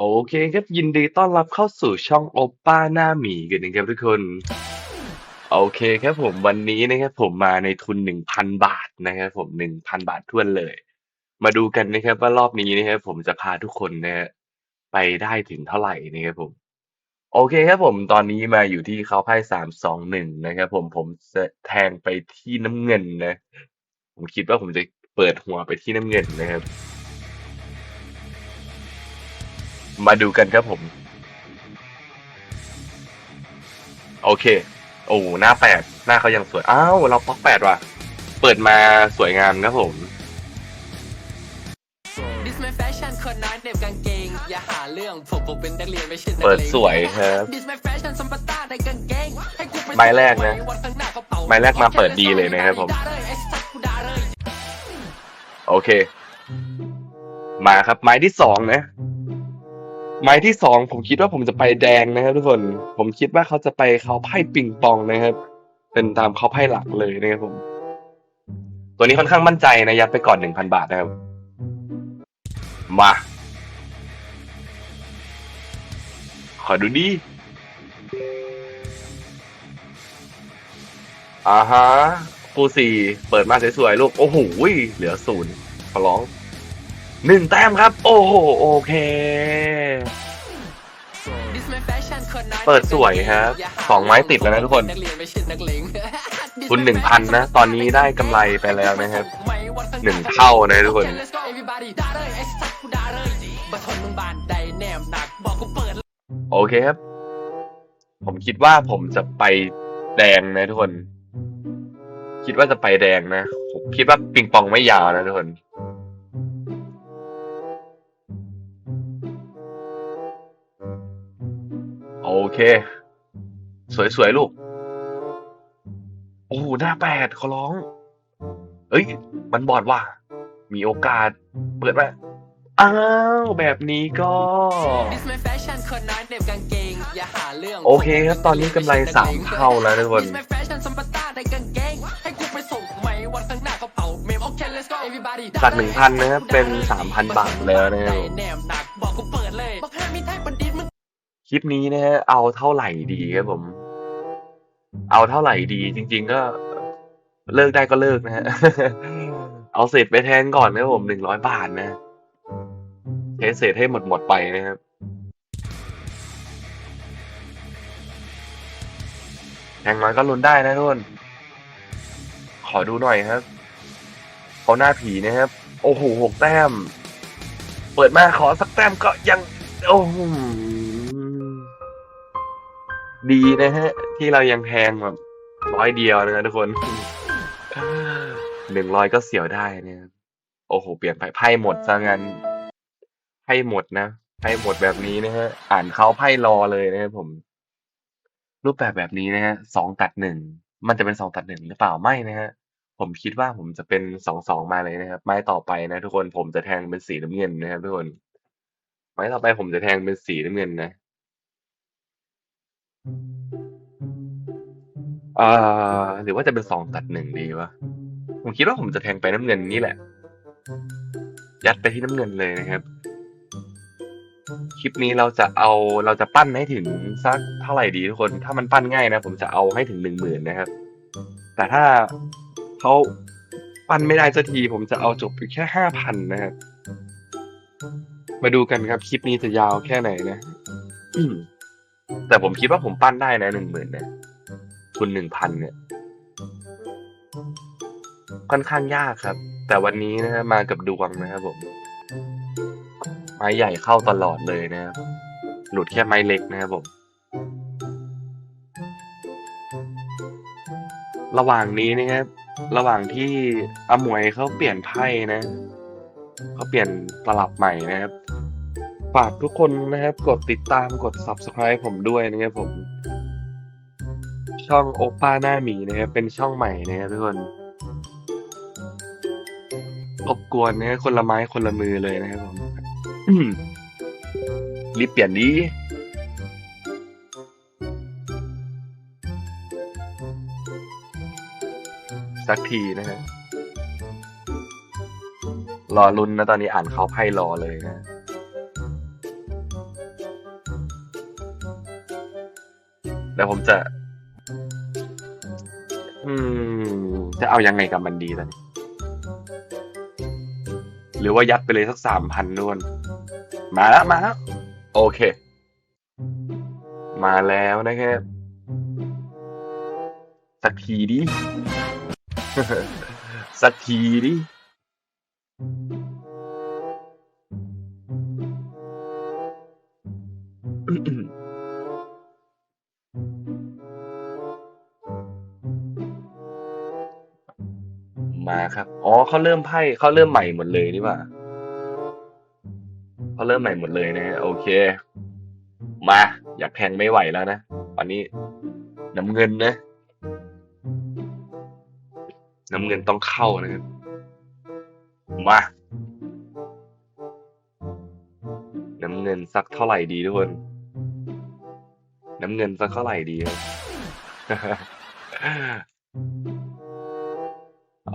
โอเคครับยินดีต้อนรับเข้าสู่ช่องโอป้าหน้าหมีกันนะครับทุกคน โอเคครับผมวันนี้นะครับผมมาในทุนหนึ่งพันบาทนะครับผมหนึ่งพันบาททวนเลย มาดูกันนะครับว่ารอบนี้นะครับผมจะพาทุกคนนะฮะไปได้ถึงเท่าไหร่นะครับผม โอเคครับผมตอนนี้มาอยู่ที่เขาไพ่สามสองหนึ่งนะครับผมผมจะแทงไปที่น้ำเงินนะ ผมคิดว่าผมจะเปิดหัวไปที่น้ำเงินนะครับ มาดูกันครับผม โอเค โอ้หน้าแปดหน้าเขายังสวย อ้าว เราป๊อกแปดว่ะ เปิดมาสวยงามครับผมดิสแมนแฟชั่นคนน้อยเหน็บกางเกง อย่าหาเรื่องผมผมเป็นนักเรียนไม่ใช่นักเลงเปิดสวยครับดิสแมนแฟชั่นสัมปตาในกางเกงให้กูไปใบแรกนะวัดข้างหน้าเขาเป่าใบแรกมาเปิดดีเลยนะครับผมด่าเลยไอ้สัตว์กูด่าเลยโอเค มาครับไม้ที่สองนะ ไม้ที่สองผมคิดว่าผมจะไปแดงนะครับทุกคน ผมคิดว่าเขาจะไปเขาไพ่ปิงปองนะครับ เป็นตามเขาไพ่หลักเลยนะครับผม ตัวนี้ค่อนข้างมั่นใจนะยัดไปก่อนหนึ่งพันบาทนะครับ มา ขอดูดิอ่าฮะฟูสี่เปิดมาสวยๆลูก โอ้โหเหลือศูนย์ขอร้อง หนึ่งแต้มครับ โอ้โหโอเคดิสแมนแฟชั่นคนน้อยเปิดสวยครับอย่าาสองไม้ติดแล้วนะทุกคนผมเป็นักเรียนไม่ใช่นักเลงทุน1,000นะ ตอนนี้ได้กำไรไปแล้วนะครับหนึ่งเท่านะทุกคน Let's go everybody ด่าเลยไอ้สัตว์กูด่าเลยบัทนมึงบานใดแนมหนักบอกกูเปิดโอเคครับ ผมคิดว่าผมจะไปแดงนะทุกคน คิดว่าจะไปแดงนะผมคิดว่าปิงปองไม่ยาวนะทุกคน เค สวยๆ ลูก โอ้โหหน้าแปดขอร้อง เอ้ย มันบอดว่ะ มีโอกาส เปิดไหมอ้าว แบบนี้ก็ดิสแมนแฟชั่นคนน้อยเหน็บกางเกงอย่าหาเรื่องโอเคครับ ตอนนี้กำไรสามเท่าแล้วทุกคนดิสแมนแฟชั่นสัมปตาในกางเกงให้กูไปส่งไหมวันข้างหน้าเขาเป่าเมมโอเค let's go everybody จาก1,000นะครับ เป็น3,000บาทแล้วนะครับ คลิปนี้นะฮะ เอาเท่าไหร่ดีครับผม เอาเท่าไหร่ดี จริง ๆ ก็เลิกได้ก็เลิกนะฮะ เอาเศษไปแทนก่อนนะครับผมหนึ่งร้อยบาทนะเทเศษให้หมดหมดๆไปนะครับแทงน้อยก็ลุ้นได้นะทุกคนขอดูหน่อยครับเขาหน้าผีนะครับ โอ้โหหกแต้ม เปิดมาขอสักแต้มก็ยัง โอ้โห ดีนะฮะ ที่เรายังแทงแบบร้อยเดียวนะทุกคนหนึ่งร้อยก็เสียวได้เนะครับโอ้โห เปลี่ยนไพ่ไพ่หมดซะงั้นไพ่หมดนะไพ่หมดแบบนี้นะฮะ อ่านเขาไพ่รอเลยนะครับผม รูปแบบแบบนี้นะฮะสองตัดหนึ่งมันจะเป็นสองตัดหนึ่งหรือเปล่าไม่นะฮะ ผมคิดว่าผมจะเป็นสองสองมาเลยนะครับ ไม้ต่อไปนะ ทุกคนผมจะแทงเป็นสีน้ำเงินนะครับทุกคนไม้ต่อไปผมจะแทงเป็นสีน้ำเงินนะ อ่า หรือว่าจะเป็นสองตัดหนึ่งดีวะ ผมคิดว่าผมจะแทงไปน้ำเงินนี่แหละ ยัดไปที่น้ำเงินเลยนะครับ คลิปนี้เราจะเอา เราจะปั้นให้ถึงสักเท่าไหร่ดีทุกคน ถ้ามันปั้นง่ายนะ ผมจะเอาให้ถึงหนึ่งหมื่นนะครับ แต่ถ้าเขาปั้นไม่ได้สักที ผมจะเอาจบอยู่แค่ห้าพันนะครับ มาดูกันครับ คลิปนี้จะยาวแค่ไหนนะ อืม แต่ผมคิดว่าผมปั้นได้นะหนึ่งหมื่นเนี่ยคุณหนึ่งพันเนี่ย ค่อนข้างยากครับ แต่วันนี้นะฮะมากับดวงนะครับผม ไม้ใหญ่เข้าตลอดเลยนะครับ หลุดแค่ไม้เล็กนะครับผม ระหว่างนี้นะครับ ระหว่างที่อมวยเขาเปลี่ยนไพ่นะเขาเปลี่ยนตลับใหม่นะครับ ฝากทุกคนนะครับ กดติดตามกด subscribe ผมด้วยนะครับผม ช่องโอป้าหน้าหมีนะครับ เป็นช่องใหม่นะครับทุกคนรบกวนนะคนละไม้คนละมือเลยนะครับผมรีบเปลี่ยนดีสักทีนะฮะรอลุ้นนะตอนนี้อ่านเขาไพ่รอเลยนะ แต่ผมจะ อืม จะเอายังไงกับมันดีตอนนี้หรือว่ายัดไปเลยสักสามพันนวน มาแล้วมาแล้วโอเค มาแล้วนะครับสักทีดิ สักทีดิ มาครับ อ๋อเขาเริ่มไพ่เขาเริ่มใหม่หมดเลยนี่หว่าเขาเริ่มใหม่หมดเลยนะฮะโอเค มา อยากแทงไม่ไหวแล้วนะตอนนี้น้ำเงินนะน้ำเงินต้องเข้านะครับมาน้ำเงินสักเท่าไหร่ดีทุกคน น้ำเงินสักเท่าไหร่ดีครับ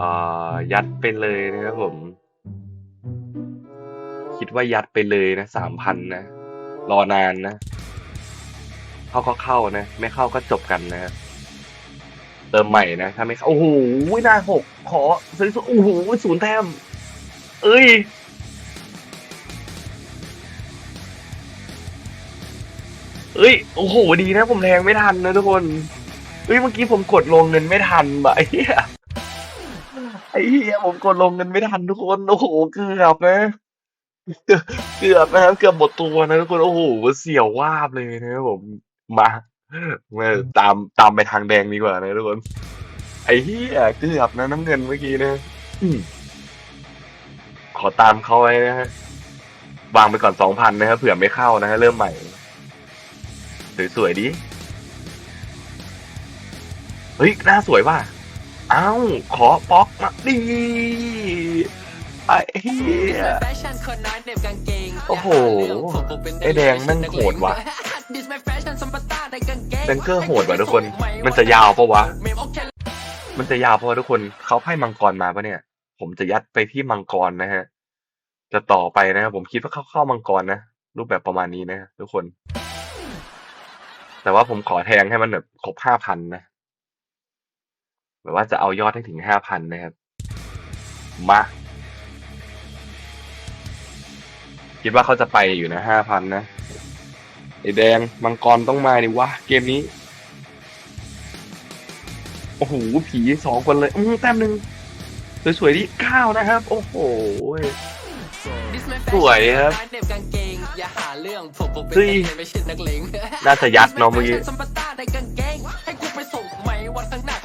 อ่ายัดไปเลยนะครับผม คิดว่ายัดไปเลยนะสามพันนะ รอนานนะ เข้าก็เข้านะ ไม่เข้าก็จบกันนะเติมใหม่นะถ้าไม่เข้าโอ้โหหน้าหกขอซื้อโอ้โหศูนย์แต้ม เอ้ยเอ้ย โอ้โห ดีนะผมแทงไม่ทันนะทุกคน เอ้ย เมื่อกี้ผมกดลงเงินไม่ทันบะไอ้เหี้ย ไอ้เหี้ยผมกดลงเงินไม่ทันทุกคน โอ้โห เกือบนะ เกือบนะครับ เกือบหมดตัวนะทุกคน โอ้โห เสียววาบเลยนะครับผม มามาตามตามไปทางแดงดีกว่านะทุกคน ไอ้เหี้ยเกือบนะน้ำเงินเมื่อกี้นะขอตามเขาไว้นะฮะ วางไปก่อนสองพันนะครับเผื่อไม่เข้านะฮะเริ่มใหม่ สวยๆดิเฮ้ยหน้าสวยว่ะ เอ้า ขอป๊อกมาดีไอ้เหี้ยแฟชั่นคนน้อยเหน็บกางเกงโอ้โหย่าาเรื่องผมผมเป็นไอ้แดงแม่งโหดว่ะดิสแมแฟชั่นซัมปาต้าในกางเกงแดงเกอร์โหดว่ะทุกคน มันจะยาวปะวะเมมโอเคมันจะยาวเพราะว่าทุกคน เขาไพ่มังกรมาปะเนี่ย ผมจะยัดไปที่มังกรนะฮะ จะต่อไปนะครับผมคิดว่าเข้าเข้ามังกรนะ รูปแบบประมาณนี้นะทุกคน แต่ว่าผมขอแทงให้มันแบบครบห้าพันนะ แบบว่าจะเอายอดให้ถึงห้าพันนะครับ มา คิดว่าเขาจะไปอยู่นะห้าพันนะ ไอแดงมังกรต้องมาดิวะ เกมนี้ โอ้โห ผีสองคนเลย อืมแต้มหนึ่งสวยๆดิเก้านะครับ โอ้โหสวยครับเหน็บกางเกงอย่าหาเรื่องผมผมเป็นเฮ้ยนักเรียนไม่ใช่นักเลงน่าจะยัดเนาะเมื่อกี้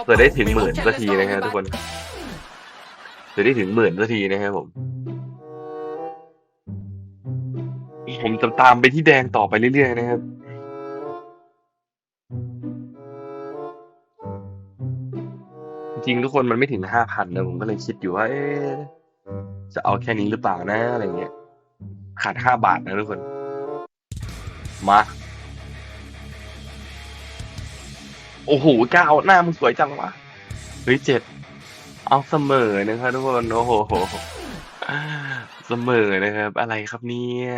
วันข้างหน้าก็เผื่อได้ถึงหมื่นสักทีนะครับทุกคนเผื่อได้ถึงหมื่นสักทีนะครับผม ผมจะตามไปที่แดงต่อไปเรื่อยๆนะครับจริงทุกคนมันไม่ถึงห้าพันนะผมก็เลยคิดอยู่ว่า เอ๊จะเอาแค่นี้หรือเปล่านะอะไรเงี้ยขาดห้าบาทนะทุกคน มา โอ้โหเก้าหน้ามึงสวยจังวะเฮ้ยเจ็ดเอาเสมอนะครับทุกคนโอ้โหเสมอนะครับ อะไรครับเนี่ย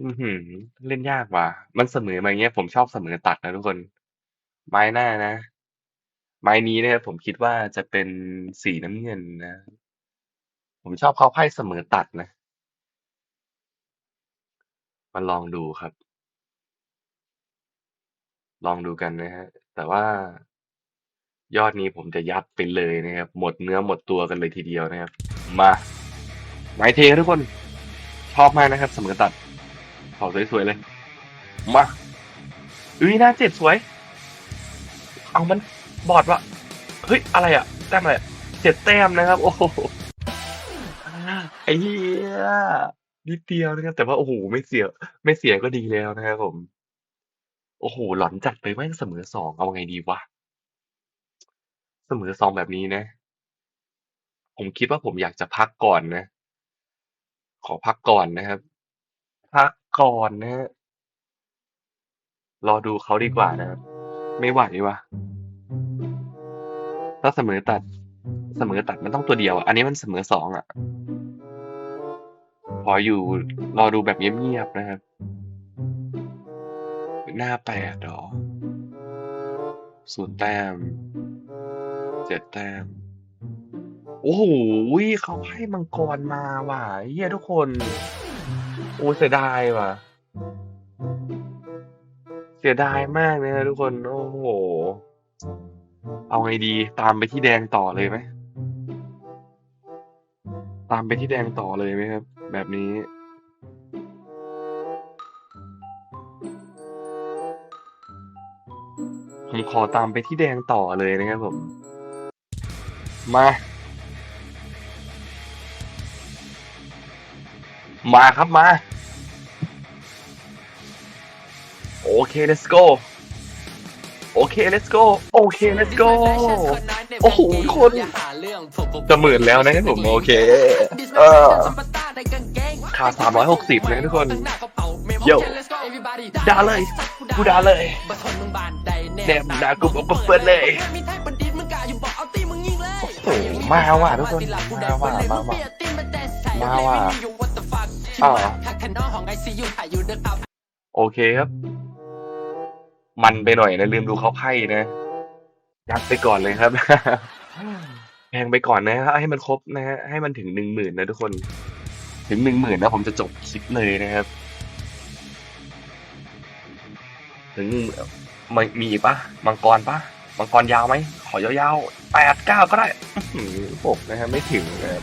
อือหือเล่นยากว่ะ มันเสมอมาเงี้ยผมชอบเสมอตัดนะทุกคน ไม้หน้านะ ไม้นี้เนี่ยผมคิดว่าจะเป็นสีน้ำเงินนะ ผมชอบเขาไพ่เสมอตัดนะ มาลองดูครับ ลองดูกันนะฮะแต่ว่า ยอดนี้ผมจะยัดไปเลยนะครับ หมดเนื้อหมดตัวกันเลยทีเดียวนะครับ มาไม้เทครับทุกคน ชอบมากนะครับ สมอตัดขอสวยๆเลย มาอุ้ยหน้าเจ็ดสวย เอามันบอดวะเฮ้ย อะไรอะแต้มอะไรเจ็ดแต้มนะครับ โอ้โหไอ้เหี้ยนิดเดียวนะครับ แต่ว่าโอ้โหไม่เสีย ไม่เสียก็ดีแล้วนะครับผม โอ้โหหลอนจัดเลยแม่งเสมอสองเอาไงดีวะ เสมอสองแบบนี้นะ ผมคิดว่า ผมอยากจะพักก่อนนะ ขอพักก่อนนะครับ พักก่อนนะรอดูเขาดีกว่านะครับ ไม่ไหวว่ะ ถ้าเสมอตัด เสมอตัดมันต้องตัวเดียวอะ อันนี้มันเสมอสองอะขออยู่ รอดูแบบเงียบ ๆ นะครับ หน้าแปดหรอศูนย์แต้มเจ็ดแต้ม โอ้โหเขาให้มังกรมาว่ะเฮียทุกคน โอ้เสียดายว่ะ เสียดายมากเลยนะทุกคน โอ้โห เอาไงดี ตามไปที่แดงต่อเลยไหม ตามไปที่แดงต่อเลยไหมครับ แบบนี้ ผมขอตามไปที่แดงต่อเลยนะครับผม มา มาครับมา โอเค let's go โอเค let's go โอเค let's go โอ้โหทุกคนจะหมื่นแล้วนะครับผมโอเค เออค่า360นะทุกคนโย่ด่าเลย กูด่าเลย แนมด่ากูบอกว่าเปิดเลยโอ้โหมาว่ะทุกคนมาว่ะมาว่ะมาว่ะอ่าโอเคครับ มันไปหน่อยนะลืมดูเขาไพ่นะยัดไปก่อนเลยครับแพงไปก่อนนะฮะให้มันครบนะฮะให้มันถึงหนึ่งหมื่นนะทุกคน ถึงหนึ่งหมื่นนะผมจะจบคลิปเลยนะครับ ถึงไม่มีอีกปะมังกรปะมังกรยาวไหมขอยาวๆแปดเก้าก็ได้หือผมนะฮะไม่ถึงนะครับ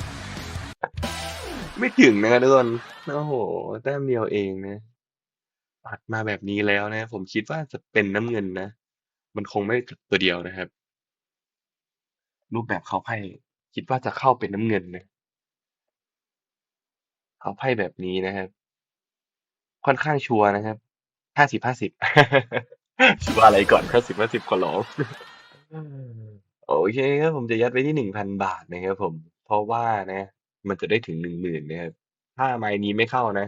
ไม่ถึงนะครับทุกคนโอ้โหแต้มเดียวเองนะปัดมาแบบนี้แล้วนะ ผมคิดว่าจะเป็นน้ำเงินนะ มันคงไม่ตัวเดียวนะครับ รูปแบบเขาไพ่คิดว่าจะเข้าเป็นน้ำเงินนะเขาไพ่แบบนี้นะครับ ค่อนข้างชัวร์นะครับห้าสิบห้าสิบ วร์อะไรก่อนห้าสิบห้าสิบขอร้องโอเคครับผมจะยัดไว้ที่หนึ่งพันบาทนะครับผม เพราะว่านะ มันจะได้ถึงหนึ่งหมื่นนะครับ ถ้าไม้นี้ไม่เข้านะ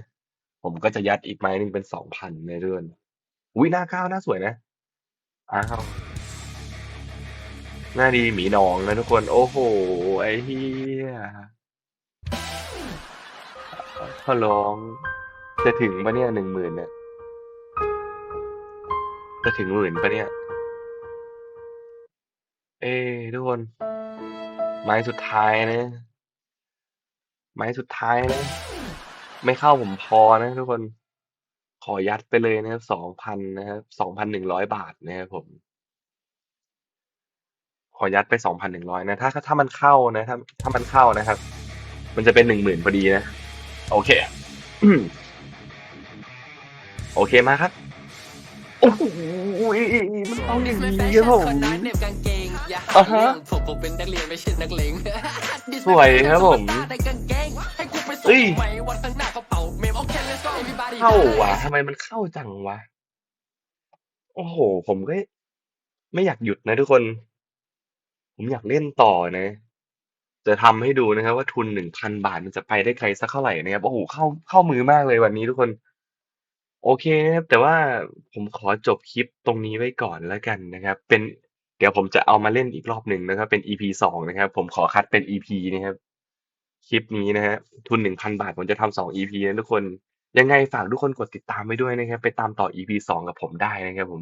ผมก็จะยัดอีกไม้หนึ่งเป็นสองพันในเรือนอุ้ยหน้าข้าวหน้าสวยนะอ้าวหน้าดีหมีนองนะทุกคน โอ้โห ไอ้เฮียขอร้อง จะถึงปะเนี่ยหนึ่งหมื่นเนี่ย จะถึงหมื่นปะเนี่ย เอ้ทุกคน ไม้สุดท้ายนะ ไม้สุดท้ายนะ ไม่เข้าผมพอนะทุกคน ขอยัดไปเลยนะครับสองพันนะครับสองพันหนึ่งร้อยบาทนะครับผม ขอยัดไปสองพันหนึ่งร้อยนะ ถ้าถ้ามันเข้านะ ถ้าถ้ามันเข้านะครับ มันจะเป็นหนึ่งหมื่นพอดีนะ โอเคโอเคมาครับ โอ้โห มันต้องอย่างนี้ครับผมอ่าฮะสวยครับผมเฮ้ยเข้าว่ะทำไมมันเข้าจังวะ โอ้โห ผมก็ ไม่อยากหยุดนะทุกคน ผมอยากเล่นต่อนะ จะทำให้ดูนะครับว่าทุนหนึ่งพันบาทมันจะไปได้ไกลสักเท่าไหร่นะครับ โอ้โห เข้าเข้ามือมากเลยวันนี้ทุกคน โอเคครับ แต่ว่าผมขอจบคลิปตรงนี้ไว้ก่อนแล้วกันนะครับ เป็น เดี๋ยวผมจะเอามาเล่นอีกรอบหนึ่งนะครับ เป็น EP สองนะครับ ผมขอคัดเป็น EP นะครับ คลิปนี้นะฮะทุนหนึ่งพันบาท ผมจะทำสอง EP นะทุกคน ยังไงฝากทุกคนกดติดตามไว้ด้วยนะครับ ไปตามต่อ EP สองกับผมได้นะครับผม